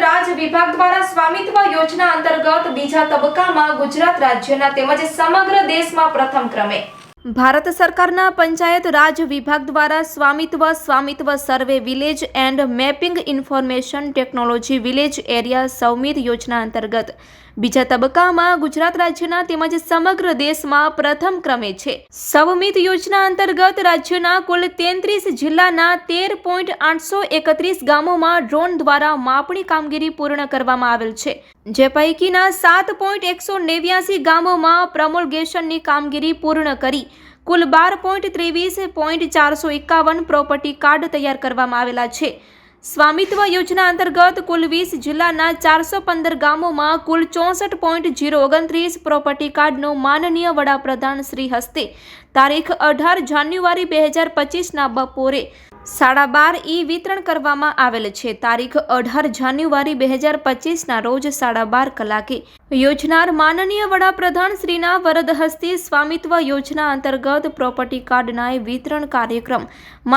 રાજ વિભાગ દ્વારા સ્વામિત્વ યોજના અંતર્ગત બીજા તબક્કામાં ગુજરાત રાજ્યના તેમજ સમગ્ર દેશમાં પ્રથમ ક્રમે. ભારત સરકારના પંચાયત રાજ વિભાગ દ્વારા Svamitva Svamitva survey village and mapping information technology village area સૌમિત યોજના અંતર્ગત. બીજા તબક્કામાં ગુજરાત રાજ્યના તેમજ સમગ્ર દેશમાં પ્રથમ ક્રમે છે. સૌમિત યોજના અંતર્ગત રાજ્યના કુલ તેત્રીસ જિલ્લાના તેર પોઈન્ટ આઠસો એકત્રીસ ગામોમાં ડ્રોન દ્વારા માપણી કામગીરી પૂર્ણ કરવામાં આવેલ છે. જે પૈકીના સાત પોઈન્ટ એકસો નેવ્યાસી ગામોમાં પ્રમોલ્ગેશનની કામગીરી પૂર્ણ કરી. કુલ બાર પોઈન્ટ ત્રેવીસ પોઈન્ટ ચારસો એકાવન પ્રોપર્ટી કાર્ડ તૈયાર કરવામાં આવેલા છે. સ્વામિત્વ યોજના અંતર્ગત કુલ વીસ જિલ્લાના ચારસો પંદર ગામોમાં કુલ ચોસઠ પોઈન્ટ જીરો ઓગણત્રીસ પ્રોપર્ટી કાર્ડનું માનનીય વડાપ્રધાન શ્રી હસ્તે. તારીખ અઢાર જાન્યુઆરી બે હજાર પચીસના બપોરે સાડા બાર ઈ વિતરણ કરવામાં આવેલ છે. તારીખ અઢાર જાન્યુઆરી બે હજાર પચીસના રોજ સાડા બાર કલાકે યોજનાર માનનીય વડાપ્રધાન શ્રીના વરદ હસ્તે સ્વામિત્વ યોજના અંતર્ગત પ્રોપર્ટી કાર્ડના વિતરણ કાર્યક્રમ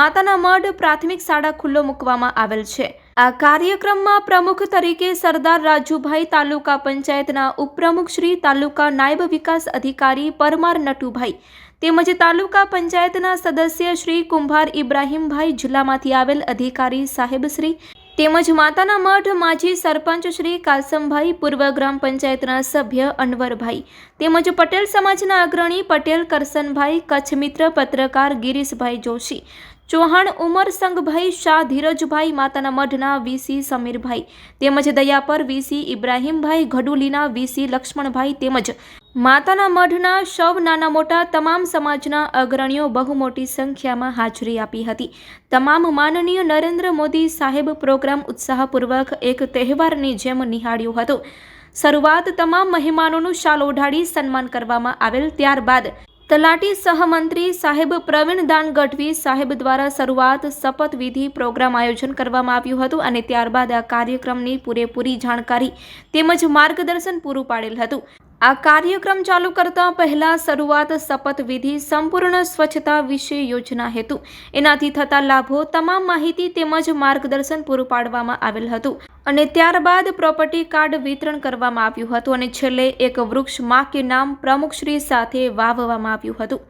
માતાના મઢ પ્રાથમિક શાળા ખુલ્લો મૂકવામાં આવેલ છે. આ કાર્યક્રમમાં પ્રમુખ તરીકે સરદાર રાજુભાઈ તાલુકા પંચાયતના ઉપપ્રમુખ શ્રી તાલુકા નાયબ વિકાસ અધિકારી પરમાર નટુભાઈ તેમજ તાલુકા પંચાયતના સદસ્ય શ્રી કુંભાર ઇબ્રાહીમભાઈ જિલ્લામાંથી આવેલ અધિકારી સાહેબશ્રી તેમજ માતાના મઠ માજી સરપંચ શ્રી કાસમભાઈ પૂર્વ ગ્રામ પંચાયતના સભ્ય અનવરભાઈ તેમજ પટેલ સમાજના અગ્રણી પટેલ કરસનભાઈ કચ્છ મિત્ર પત્રકાર ગિરીશભાઈ જોશી ચૌહાણ ઉમર સંઘભાઈ શાહ ધીરજભાઈ માતાના મઢના વીસી સમીરભાઈ તેમજ દયાપર વીસી ઇબ્રાહીમભાઈ ઘડુલીના વીસી લક્ષ્મણભાઈ તેમજ માતાના મઢના સૌ નાના મોટા તમામ સમાજના અગ્રણીઓ બહુ મોટી સંખ્યામાં હાજરી આપી હતી. તમામ માનનીય નરેન્દ્ર મોદી સાહેબ પ્રોગ્રામ ઉત્સાહપૂર્વક એક તહેવારની જેમ નિહાળ્યો હતો. શરૂઆત તમામ મહેમાનોનું શાલ ઓઢાડી સન્માન કરવામાં આવેલ ત્યારબાદ તલાટી સહમંત્રી સાહેબ પ્રવીણદાન ગઢવી સાહેબ દ્વારા શરૂઆત શપથવિધિ પ્રોગ્રામ આયોજન કરવામાં આવ્યું હતું અને ત્યારબાદ આ કાર્યક્રમની પૂરેપૂરી જાણકારી તેમજ માર્ગદર્શન પૂરું પાડેલ હતું. આ કાર્યક્રમ ચાલુ કરતા પહેલા શરૂઆત શપથવિધિ સંપૂર્ણ સ્વચ્છતા વિશે યોજના હેતુ. એનાથી થતા લાભો, તમામ માહિતી તેમજ માર્ગદર્શન પૂરું પાડવામાં આવેલ હતું. અને ત્યારબાદ પ્રોપર્ટી કાર્ડ વિતરણ કરવામાં આવ્યું હતું અને છેલ્લે એક વૃક્ષ મા નામ પ્રમુખશ્રી સાથે વાવવામાં આવ્યું હતું.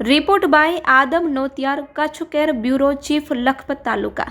Report by Adam Notiyar Kutch care bureau, chief Lakhpat taluka.